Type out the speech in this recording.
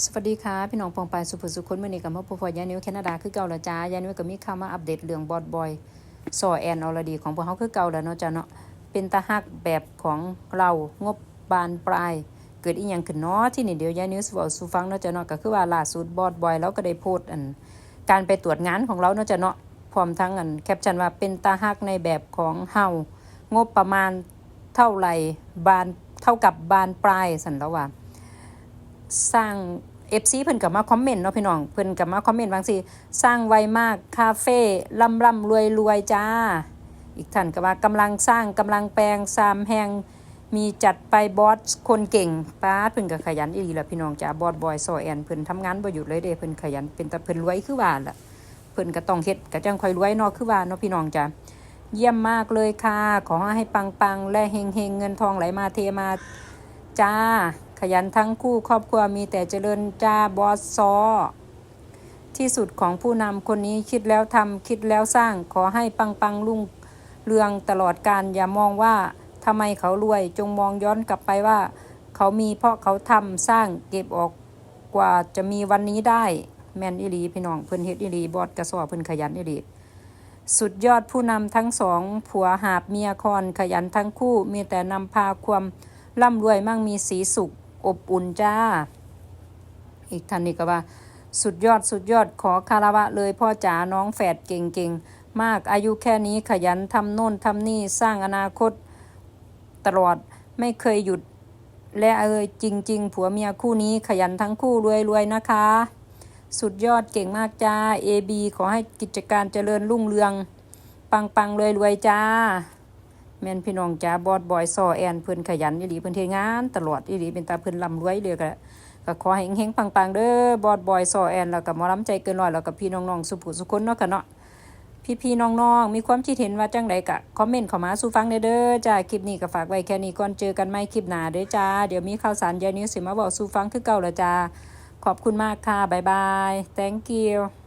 สวัสดีค่ะ พี่น้องปองปายสุภสุคนเมื่อนี้กับมาพบพอยานิวแคนาดาคือเก่าล้วจ้ายานิวก็มีข่าวมาอัปเดตเรื่องบอดบอยสอแอนออรดีของพวกเขาคือเก่าแล้วเนาะจ้าเนาะเป็นตาฮักแบบของเรางบบานปลาย เกิดอีหยังขึ้นเนาะที่นี่เดี๋ยวยานิวสิบอกสูฟังเนาะจ้าเนาะก็คือว่าล่าสุดบอดบอยเราก็ได้โพสต์อัน การไปตรวจงานของเราเนาะจ้าเนาะพร้อมทั้งอันแคปชั่นว่าเป็นตาฮักในแบบของเฮางบประมาณเท่าไหร่บานเท่ากับบานปลายสันแล้วว่า สร้างเอฟซีเพิ่นกับมาคอมเมนต์เนาะพี่น้องเพิ่นกับมาคอมเมนต์บางสิสร้างไวมากคาเฟ่ล่ำล่ำรวยรวยจ้า อีกท่านก็ว่ากำลังสร้างกำลังแปลงซามแหงมีจัดไปบอสคนเก่งป้าเพิ่นก็ขยันอีหลีละพี่น้องจ้าบอสบอยซอแอนเพิ่นทำงานบ่หยุดเลยเด้เพิ่นขยันเป็นแต่เพิ่นรวยคือว่าล่ะเพิ่นก็ต้องเฮ็ดก็จังค่อยรวยเนาะคือว่าเนาะพี่น้องจ้าเยี่ยมมากเลยค่ะ ขอให้ปังๆ และเฮงๆเงินทองไหลมาเทมาจ้า ขยันทั้งคู่ครอบครัวมีแต่เจริญจ้าบอสซอ ที่สุดของผู้นำคนนี้คิดแล้วทำคิดแล้วสร้างขอให้ปังปังรุ่งเรืองตลอดการอย่ามองว่าทำไมเขารวยจงมองย้อนกลับไปว่า เขามีเพราะเขาทำสร้างเก็บออกกว่าจะมีวันนี้ได้ แมนอิลีพี่น้องเพิ่นเฮ็ดอิลีบอดกระสอบเพิ่นขยันอิลีสุดยอดผู้นำทั้งสอง ผัวหาบเมียคอนขยันทั้งคู่ มีแต่นำพาความร่ำรวยมั่งมีสีสุข อบอุ่นจ้า อีกท่านนี้ก็ว่า สุดยอดสุดยอดขอคารวะเลยพ่อจ๋าน้องแฝดเก่งๆ มากอายุแค่นี้ขยันทำโน่นทำนี่สร้างอนาคต ตลอดไม่เคยหยุด และเอยจริง ๆ ผัวเมียคู่นี้ขยันทั้งคู่รวยๆนะคะ สุดยอดเก่งมากจ้า AB ขอให้กิจการเจริญรุ่งเรือง ปังๆรวยๆจ้า แม่นพี่น้องจ้าบอดบอยซอแอนเพิ่นขยันอีหลีเพิ่นเทงาน ตลอดอีหลีเป็นตาเพิ่นร่ำรวยเด้อก็ก็ขอให้เฮงๆปังๆเด้อบอดบอยซอแอนแล้วก็หมอลำใจเกินร้อยแล้วก็พี่น้องๆสุภุสุคนเนาะค่ะเนาะพี่ๆน้องๆมีความคิดเห็นว่าจังไดก็คอมเมนต์เข้ามาสู่ฟังเด้อจ้าคลิปนี้ก็ฝากไว้แค่นี้ก่อนเจอกันใหม่คลิปหน้าเด้อจ้าเดี๋ยวมีข่าวสารยานิวสิมาบอกสู่ฟังคือเก่าล้วจ้าขอบคุณมากค่ะบ๊ายบาย thank you